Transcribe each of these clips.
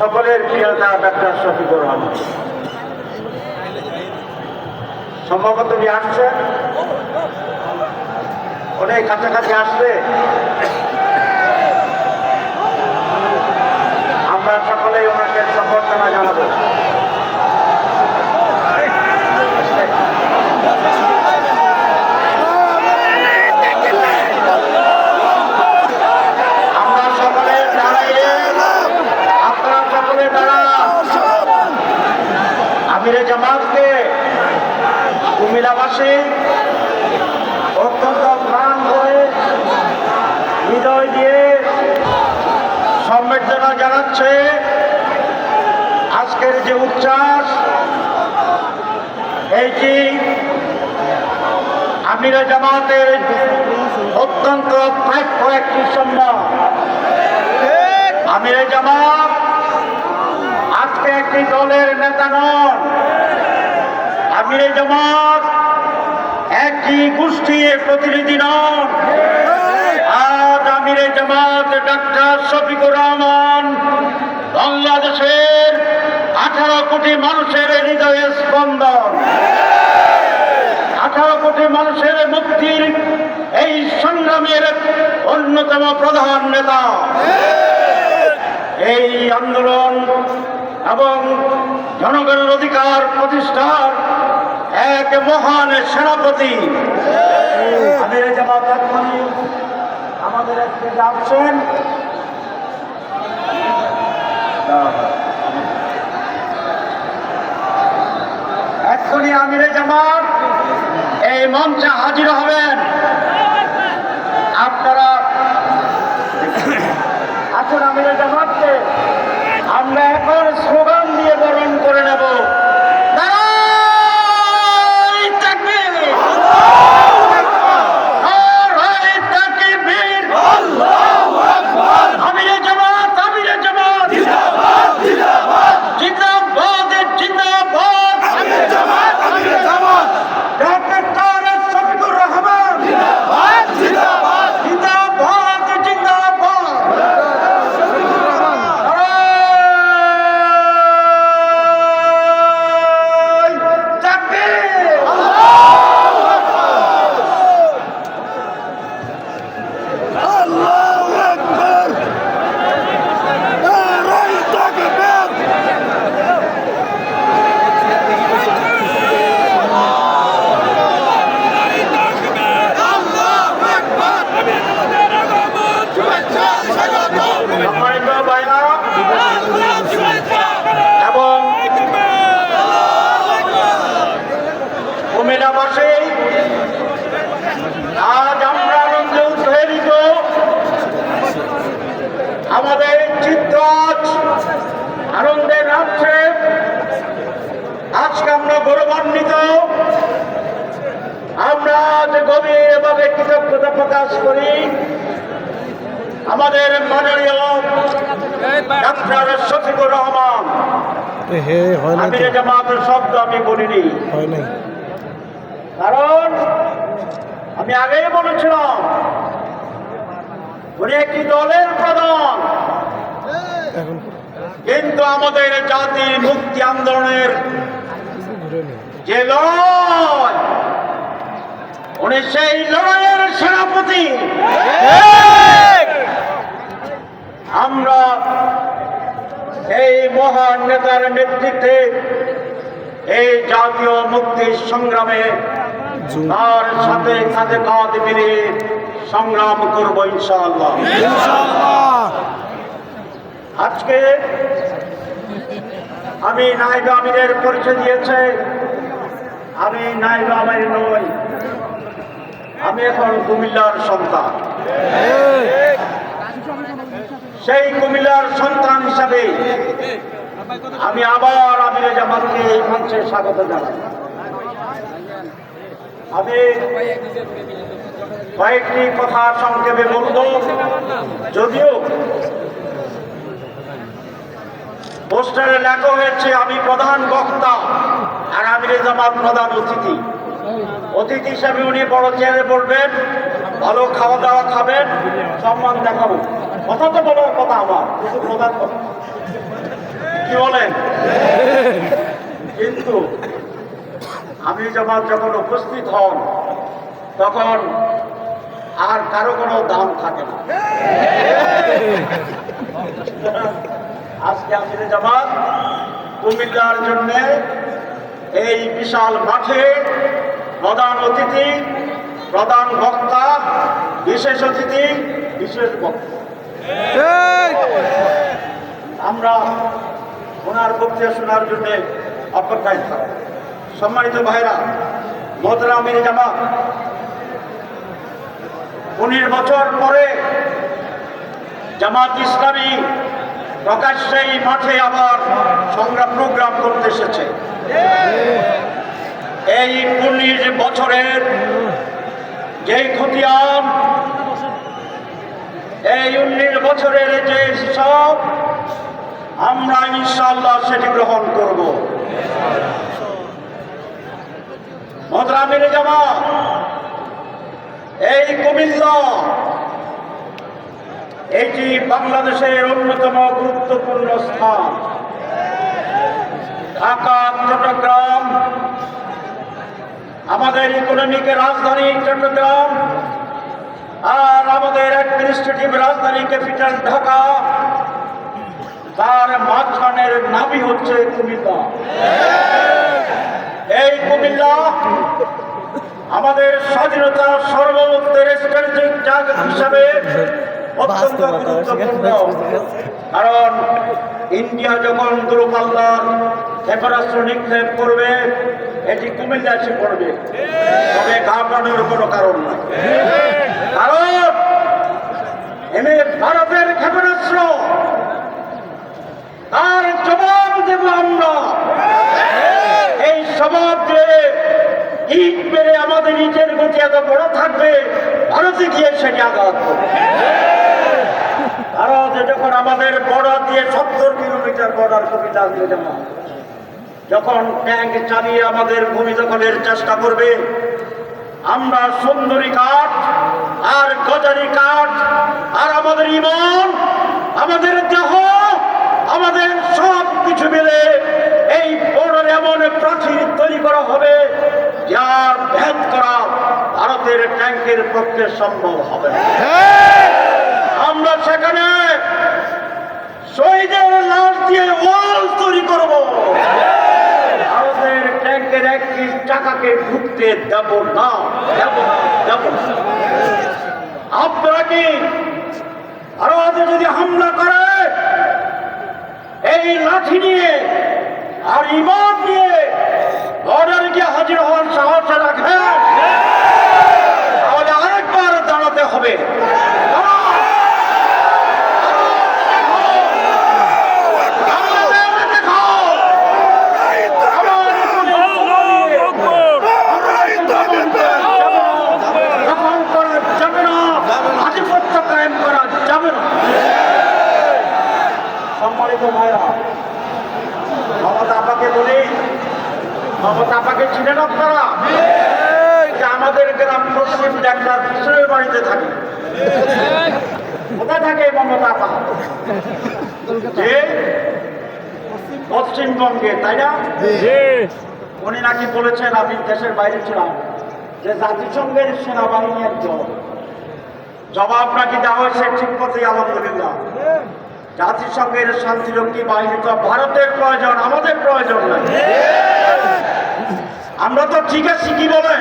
সকলের প্রিয়তা ডাক্তার শফিকুর রহমান। সম্ভবত উনি আসছেন। অনেক কাছাকাছি আসলে আমরা সকলেই ওনাকে সম্বর্ধনা জানাব আমরা সকলে দাঁড়িয়ে আপনারা সকলে দাঁড়ান আমিরে জামাতকে কুমিল্লাবাসী, অত্যন্ত প্রাণ করে হৃদয় দিয়ে সম্বর্ধনা জানাচ্ছে আজকের যে উচ্ছ্বাস, এইটি আমিরে জামাতের অত্যন্ত প্রাপ্য একটি সম্মান। আমিরে জামাত আজকে একটি দলের নেতা নন আমিরে জামাত একটি গোষ্ঠীর প্রতিনিধি নন। আজ আমিরে জামাত ডাক্তার শফিকুর রহমান, বাংলাদেশের আঠারো কোটি মানুষের হৃদয়ে স্পন্দন। আঠারো কোটি মানুষের মুক্তির এই সংগ্রামের অন্যতম প্রধান নেতা। এই আন্দোলন এবং জনগণের অধিকার প্রতিষ্ঠার এক মহান সেনাপতি। আমির জামাত আমাদের আজকে যাচ্ছেন। এক্ষুনি আমিরে জামাত, এই মঞ্চে হাজির হবেন। আপনারা আসুন আমিরে জামাতকে আমরা এখন স্লোগান দিয়ে বরণ করে নেব নারায় তাকবীর! নারায় তাকবীর! আমিরে জামাত আমিরে জামাত জিন্দাবাদ জিন্দাবাদ ডক্টর তারেক শফিকুর রহমান জিন্দাবাদ জিন্দাবাদ নারায় তাকবীর! আল্লাহু আকবার নারায়ে তাকবীর আল্লাহু আকবার শুভেচ্ছা স্বাগতম সম্মানিত ভাইরা এবং কুমিল্লাবাসী আজ আমরা আনন্দে উদ্বেলিত আমাদের চিত্ত আজ আনন্দে নাচছে আজকে আমরা গৌরবান্বিত আমরা আজ কৃতজ্ঞতা প্রকাশ করি। আমাদের মাননীয় ডাক্তার শফিকুর রহমান। আমি শব্দ আমি বলিনি। কারণ আমি আগেই বলেছিলাম উনি একটি দলের প্রধান। কিন্তু আমাদের জাতির মুক্তি আন্দোলনের যে লড়াই উনি সেই সেনাপতি। আমরা এই মহান নেতার নেতৃত্বে এই জাতীয় মুক্তির সংগ্রামে তার সাথে কাঁধে কাঁধ মিলিয়ে সংগ্রাম করব ইনশাআল্লাহ। আজকে আমি নাইব আমিরের পরিচয় দিয়েছে। আমি নাইব আমির নই। আমি এখন কুমিল্লার সন্তান। সেই কুমিল্লার সন্তান হিসাবে আমি আবার আমিরে জামাতকে এই মঞ্চে স্বাগত জানাই। আমি কয়েকটি কথা সংক্ষেপে বলব। যদিও পোস্টারে লেখা হয়েছে, আমি প্রধান বক্তা আর আমিরে জামাত প্রধান অতিথি। অতিথি হিসাবে উনি বড় চেয়ারে বলবেন, ভালো খাওয়া দাওয়া খাবেন, সম্মান দেখাবো। কথা তো বলার কথা আমার প্রধান কথা। কি বলেন? কিন্তু আমি জামাত যখন উপস্থিত হন, তখন আর কারও কোনো দাম থাকে না। আজকে আমির জামাত, কুমিল্লার জন্য এই বিশাল মাঠে প্রধান অতিথি প্রধান বক্তা বিশেষ অতিথি বিশেষ বক্তা। আমরা ওনার বক্তৃতা শোনার জন্য অপেক্ষায় থাকব। সম্মানিত ভাইরা মোহতরা আমির জামাত উনিশ বছর পরে জামাত ইসলামী প্রকাশ্যে এই মাঠে আবার সংগ্রাম প্রোগ্রাম করতে এসেছে। এই উনিশ বছরের যে খতিয়ান, এই উনিশ বছরের যে সব আমরা ইনশাল্লাহ সেটি গ্রহণ করব। মদ্রামির জামা এই কুমিল্লা, এটি বাংলাদেশের অন্যতম গুরুত্বপূর্ণ স্থান। ঢাকা, চট্টগ্রাম আমাদের ইকোনমিকের রাজধানী চট্টগ্রাম আর আমাদের অ্যাডমিনিস্ট্রেটিভ রাজধানী ক্যাপিটাল ঢাকা তার মাঝখানের নামই হচ্ছে কুমিল্লা। এই কুমিল্লা আমাদের স্বাধীনতা সর্বমুক্তের স্ট্র্যাটেজিক জায়গা হিসাবে অত্যন্ত গুরুত্বপূর্ণ। কারণ ইন্ডিয়া যখন দূরপাল্লার ক্ষেপণাস্ত্র নিক্ষেপ করবে এটি কুমিল্লা এসে পড়বে। তবে ঘাবড়ানোর কোনো কারণ নাই কারণ এনে ভারতের ক্ষেপণাস্ত্র! তার জবাব দেব আমরা। এই সমাজ ইট মেরে আমাদের ইটের গতি এত বড় থাকবে, ভারতে গিয়ে সেটি আঘাত করবে। ভারত যখন আমাদের বর্ডার দিয়ে সত্তর কিলোমিটার বর্ডার কবিতা দিয়ে জমা যখন ট্যাঙ্ক চালিয়ে আমাদের ভূমি দখলের চেষ্টা করবে, আমরা সুন্দরী কাঠ আর গজারি কাঠ আর আমাদের ইমান, আমাদের দেহ, আমাদের সব কিছু মিলে এই বর্ডার এমন প্রাচীর তৈরি করা হবে যার ভেদ করা ভারতের ট্যাঙ্কের পক্ষে সম্ভব হবে। আমরা সেখানে শহীদের লাশ দিয়ে ওয়াল তৈরি করব ট্যাঙ্কের একটি চাকাকে ঢুকতে দেব না। আপনারা কি ভারত যদি হামলা করে, এই লাঠি নিয়ে আর ইমান নিয়ে বর্ডারে গিয়ে হাজির হওয়ার সাহস রাখেন? তাহলে আরেকবার দাঁড়াতে হবে দাঁড়ান। আমাদের দেখাও। আমার দখল করা যাবে না আধিপত্য কায়েম করা যাবে না সম্মানিত ভাইরা মমতা আপাকে বলি মমতা আপাকে চিনেন আপনারা যে আমাদের গ্রাম পশ্চিম একটা কিশোরের বাড়িতে থাকে কোথায় থাকে মমতা আপা যে পশ্চিমবঙ্গে তাই না? উনি নাকি বলেছেন আমি দেশের বাইরে ছিলাম। যে জাতিসংঘের সেনাবাহিনী একজন জবাব নাকি দেওয়া হয়েছে? ঠিক মতোই আলহামদুলিল্লাহ। জাতিসংঘের শান্তিরক্ষী বাহিনী তো ভারতের প্রয়োজন আমাদের প্রয়োজন নাই। আমরা তো ঠিক আছি কি বলেন?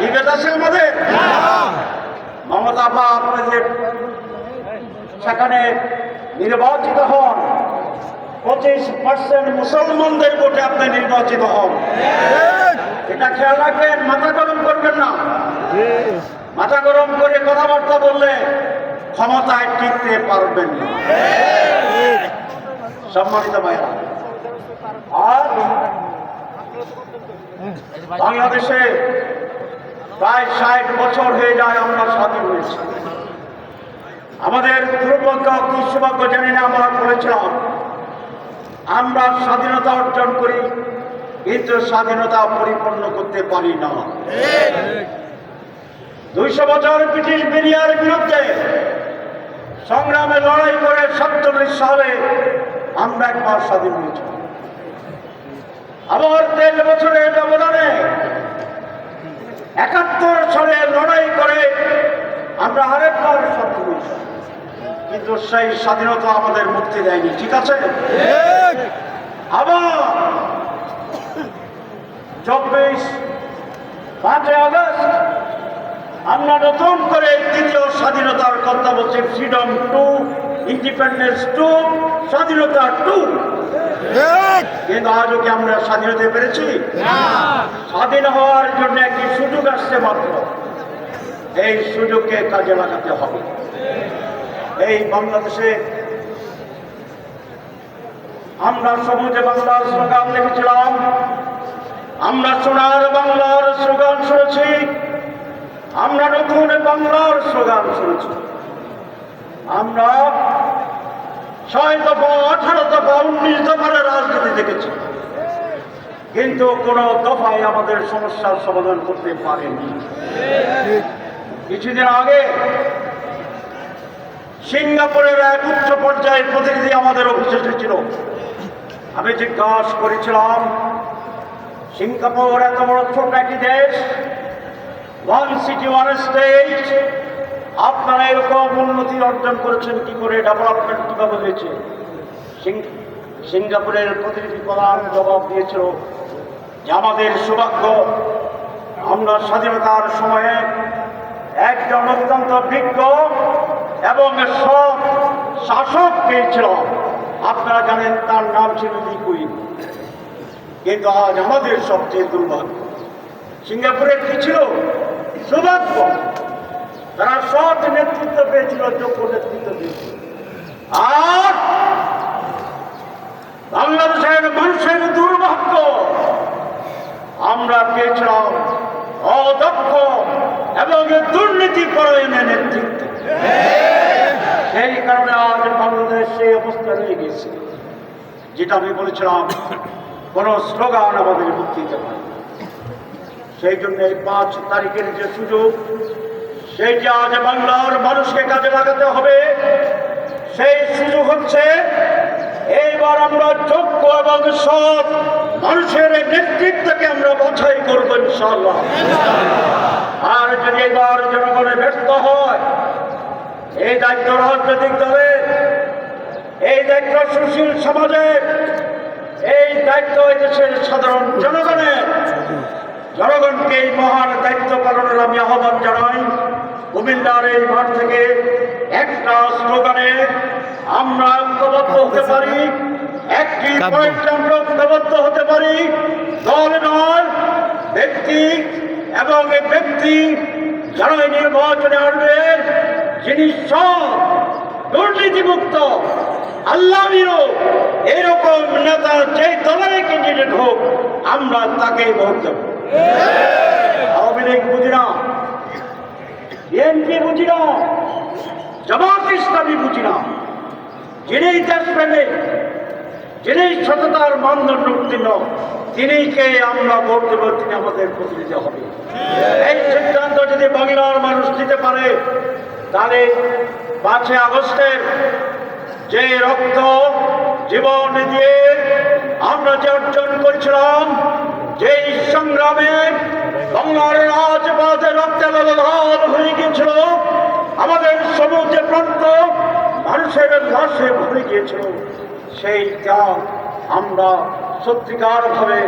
বিভেদ আছে আমাদের? মমতা আপা আপনাদের সেখানে নির্বাচিত হন। পঁচিশ পার্সেন্ট মুসলমানদের ভোটে আপনি নির্বাচিত হন। এটা খেয়াল রাখবেন, মাথা গরম করবেন না। মাথা গরম করে কথাবার্তা বললে ক্ষমতায় টিকতে পারবেন সম্মানিত ভাইরা আর বাংলাদেশে প্রায় ষাট বছর হয়ে যায় আমরা স্বাধীন হয়েছি। আমাদের দুর্ভাগ্য কি সৌভাগ্য জানি না আমরা বলেছিলাম আমরা স্বাধীনতা অর্জন করি, কিন্তু স্বাধীনতা পরিপূর্ণ করতে পারি না। দুইশো বছর ব্রিটিশ মিডিয়ার বিরুদ্ধে সংগ্রামে লড়াই করে সাতচল্লিশ সালে আমরা একবার স্বাধীন হয়েছি। আবার তেইশ বছরের ব্যবধানে একাত্তর সালে লড়াই করে আমরা আরেকবার স্বাধীন হয়েছি। কিন্তু সেই স্বাধীনতা আমাদের মুক্তি দেয়নি ঠিক আছে? আবার চব্বিশ পাঁচই আগস্ট আমরা নতুন করে দ্বিতীয় স্বাধীনতার কথা বলছি ফ্রিডম টু ইন্ডিপেন্ডেন্স টু স্বাধীনতা টু। কিন্তু আজও কি আমরা স্বাধীন হতে পেরেছি? স্বাধীন হওয়ার জন্য একটি সুযোগ আসছে মাত্র। এই সুযোগকে কাজে লাগাতে হবে। এই বাংলাদেশে আমরা সবুজে বাংলার স্লোগান দেখেছিলাম আমরা সোনার বাংলার স্লোগান শুনেছি। আমরা নতুন বাংলার স্লোগান শুনেছি। আমরা ছয় দফা আঠারো দফা উনিশ দফার রাজনীতি দেখেছি। কিন্তু কোনো দফায় আমাদের সমস্যার সমাধান করতে পারেনি। কিছুদিন আগে সিঙ্গাপুরের এক উচ্চ পর্যায়ের প্রতিনিধি আমাদের অফিসে এসেছিল আমি জিজ্ঞাসা করেছিলাম, সিঙ্গাপুর এত বড় ছোট একটি দেশ ওয়ান সিটি ওয়ান স্টেট আপনারা এরকম উন্নতি অর্জন করেছেন, কি করে ডেভেলপমেন্ট কীভাবে হয়েছে? সিঙ্গাপুরের প্রতিনিধি প্রধান জবাব দিয়েছিল, যে আমাদের সৌভাগ্য, আমরা স্বাধীনতার সময়ে একজন অত্যন্ত বিজ্ঞ এবং সৎ শাসক পেয়েছিলাম আপনারা জানেন তার নাম ছিল লিকুইন কিন্তু আজ আমাদের সবচেয়ে দুর্ভাগ্য সিঙ্গাপুরের কি ছিল? সৌভাগ্য। তারা সৎ নেতৃত্ব পেয়েছিল, যোগ্য নেতৃত্ব পেয়েছিল। আর বাংলাদেশের মানুষের দুর্ভাগ্য, আমরা পেয়েছিলাম অদক্ষ এবং দুর্নীতি পরায়ণের নেতৃত্ব। সেই কারণে আজ বাংলাদেশ সেই অবস্থা রয়ে গেছে যেটা আমি বলেছিলাম, কোনো স্লোগান আমাদের মুক্তি পারে সেই জন্য এই পাঁচ তারিখের যে সুযোগ সেই যে আজ বাংলার মানুষকে কাজে লাগাতে হবে। সেই সুযোগ হচ্ছে, এইবার আমরা যোগ্য এবং সৎ মানুষের নেতৃত্বকে আমরা বাছাই করব ইনশাল্লাহ আর যদি এবার জনগণে ব্যস্ত হয় এই দায়িত্ব রাজনৈতিক দলের এই দায়িত্ব সুশীল সমাজের। এই দায়িত্ব এই দেশের সাধারণ জনগণের। জনগণকে এই মহান দায়িত্ব পালনের আমি আহ্বান জানাই। কুমিল্লার এই মাঠ থেকে একটা স্লোগানে আমরা ঐক্যবদ্ধ হতে পারি। একটি কাব্য। পয়েন্টে আমরা ঐক্যবদ্ধ হতে পারি। দল নয় ব্যক্তি এবং এই ব্যক্তি যারা নির্বাচনে আসবেন যিনি সব দুর্নীতিমুক্ত। আল্লাহ এরকম নেতা যে দলের ক্যান্ডিডেট হোক, আমরা তাকে ভোট দেব। আওয়ামী লীগ বুঝি না, বিএনপি বুঝি না, জামাত ইসলামী বুঝি না। যিনি দেশপ্রেমিক যিনি সততার মানদণ্ড উত্তীর্ণ তিনিকে আমরা ভোট দেব, তিনি আমাদের প্রতিনিধি হবে এই সিদ্ধান্ত যদি বাংলার মানুষ দিতে পারে তাহলে পাঁচই আগস্টের যে রক্ত জীবন দিয়ে আমরা যে অর্জন করেছিলাম, যেই সংগ্রামে বাংলার রাজপথে রক্তে লাল হয়ে গিয়েছিল, আমাদের সমুদ্র প্রান্ত মানুষের লাশে ভরে গিয়েছিল সেই ত্যাগ আমরা সত্যিকারভাবে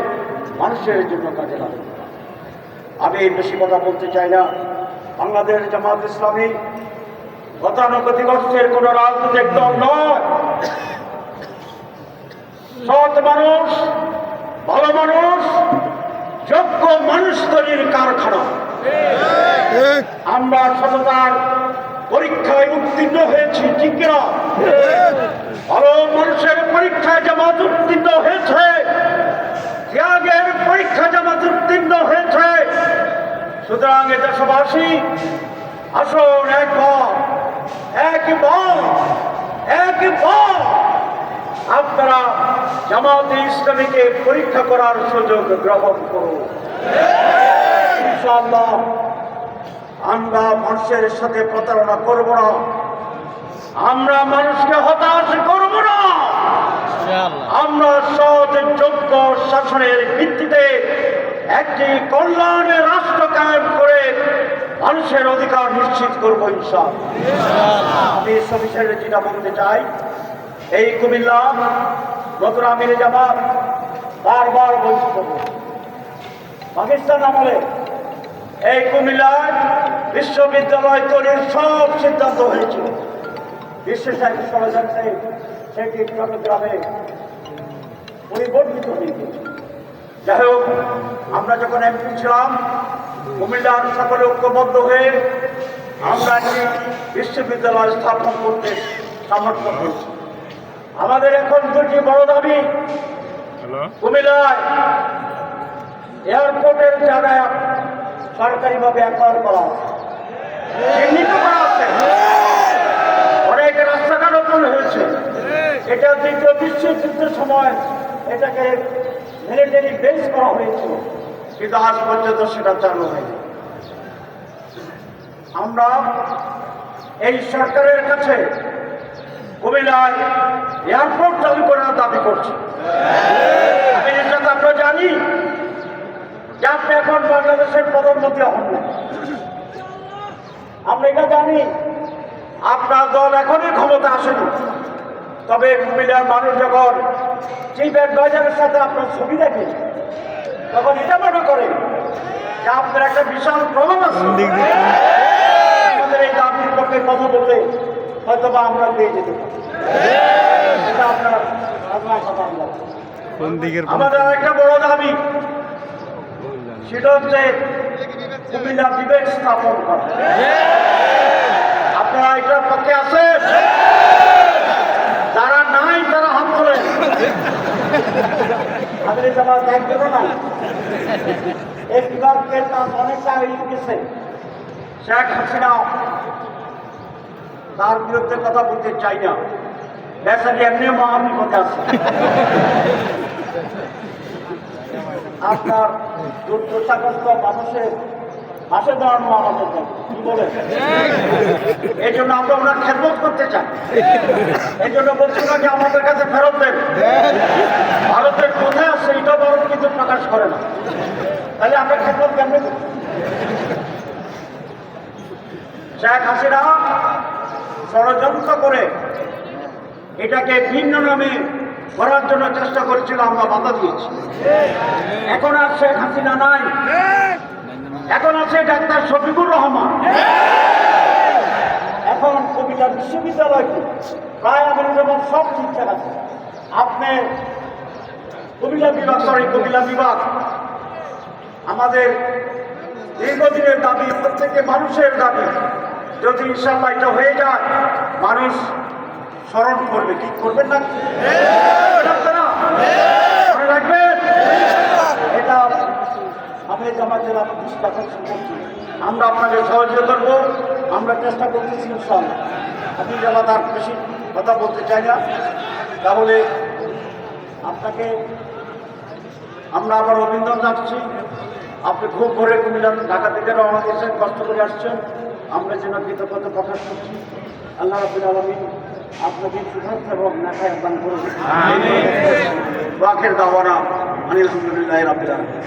মানুষের জন্য কাজে লাগাবো আমি বেশি কথা বলতে চাই না। বাংলাদেশ জামাত ইসলামী গতানুগতিক অর্থের কোন রাজনৈতিক দল নয়। সৎ মানুষ, ভালো মানুষ, যোগ্য মানুষ তৈরির কারখানা। আমরা সততার পরীক্ষায় উত্তীর্ণ হয়েছি, ঠিক কিনা? ভালো মানুষের পরীক্ষায় জামাত উত্তীর্ণ হয়েছে। ত্যাগের পরীক্ষা জামাত উত্তীর্ণ হয়েছে। সুতরাং এ দেশবাসী, আসুন একবার একবার একবার আপনারা জামাতে ইসলামীকে পরীক্ষা করার সুযোগ গ্রহণ করুন। ইনশাআল্লাহ আমরা মানুষের সাথে প্রতারণা করব না। আমরা মানুষকে হতাশ করব না। আমরা সৎ যোগ্য শাসনের ভিত্তিতে একটি কল্যাণের রাষ্ট্র কায়েম করে মানুষের অধিকার নিশ্চিত করব ইনশাল আমি সবিশেষে যেটা বলতে চাই, এই কুমিল্লা নতুন আমিরে জামাত বারবার করব। পাকিস্তান আমলে এই কুমিল্লায় বিশ্ববিদ্যালয় তৈরির সব সিদ্ধান্ত হয়েছিল। বিশ্ব সাহিত্য ষড়যন্ত্রে সেটি চট্টগ্রামে পরিবর্তিত হয়ে গেছে। যাই হোক, আমরা যখন এমপি ছিলাম কুমিল্লার সকলে ঐক্যবদ্ধ হয়ে আমরা একটি বিশ্ববিদ্যালয় স্থাপন করতে সামর্থ্য হয়েছি আমাদের এখন দুটি বড় দাবি। কুমিল্লায় এয়ারপোর্টের জায়গায় সরকারিভাবে অ্যাকোয়ার করা। চিহ্নিত করা আছে অনেক রাস্তাঘাট নতুন হয়েছে। এটা দ্বিতীয় বিশ্বযুদ্ধের সময় এটাকে মিলিটারি বেস করা হয়েছিল। কিন্তু আজ পর্যন্ত সেটা চালু হয়নি। আমরা এই সরকারের কাছে কুমিল্লায় এয়ারপোর্ট চালু করার দাবি করছি। আমি তো আমরা জানি যে আপনি এখন বাংলাদেশের প্রধানমন্ত্রী হন আমরা এটা জানি, আপনার দল এখনই ক্ষমতা আসেনি। তবে কুমিল্লার মানুষ যখন চিফ অ্যাডভাইজারের সাথে আপনার ছবি দেখে তখন এটা মনে করে যে আপনার একটা বিশাল প্রভাব আছে। আমাদের এই দাবির পক্ষে কথা বললে হয়তো বা আমরা পেয়ে যেতে পারি। এটা আপনার আপনার কথা আমরা কোন দিকের আমাদের একটা বড় দাবি সেটা হচ্ছে কুমিল্লা বিবেক স্থাপন করা। আপনারা এটার পক্ষে আছেন? যারা নাই তারা হাত তোলেন। আমাদের জামাত একজনও নাই। এই বিভাগকে তার অনেকটা গেছে শেখ হাসিনা তার বিরুদ্ধে কথা বলতে চাই না। এমনি মহাবিপদে আছে। আপনার দুর্দশাগ্রস্ত মানুষের পাশে দাঁড়ানো আমাদের কি বলে এই জন্য আমরা ওনার খেদমত করতে চাই। এই জন্য বলছি না যে আমাদের কাছে ফেরত দেন। ভারতের কোথায় আছে এটা ভারত কিন্তু প্রকাশ করে না। তাহলে আমরা খেদমত কেমনে? শেখ হাসিনা ষড়যন্ত্র করে এটাকে ভিন্ন নামে করার জন্য চেষ্টা করেছিল, আমরা বাধা দিয়েছি। এখন আর শেখ হাসিনা নাই। এখন আছে ডাক্তার শফিকুর রহমান। এখন কবিতা বিশ্ববিদ্যালয়কে প্রায় আমাদের যেমন সব ঠিকঠাক আছে। আপনি কবিতা বিভাগ সরি কবিতা বিভাগ। আমাদের দীর্ঘদিনের দাবি প্রত্যেকে মানুষের দাবি। যদি ইনশাল্লাহ এটা হয়ে যায় মানুষ স্মরণ করবে। কি করবেন না আপনারা মনে রাখবেন এটা আমি জামাতের আপনার আকর্ষণ করছি আমরা আপনাকে সহযোগিতা করব। আমরা চেষ্টা করতেছি ইনশাল্লাহ আপনি জামাত আর বেশি কথা বলতে চাই না তাহলে আপনাকে আমরা আবার অভিনন্দন জানাচ্ছি। আপনি খুব ভোরে কুমিল্লা ঢাকা থেকে রওনা দিয়েছেন কষ্ট করে আসছেন। আমরা যেন কৃতজ্ঞতা প্রকাশ করছি। আল্লাহ রাবুল আলমিন আপনাকে সুখান্ত এবং নাকায় দান করুন। ওয়াখের দাওয়ানা আনিল আলহামদুলিল্লাহ রাবিল আলমিন।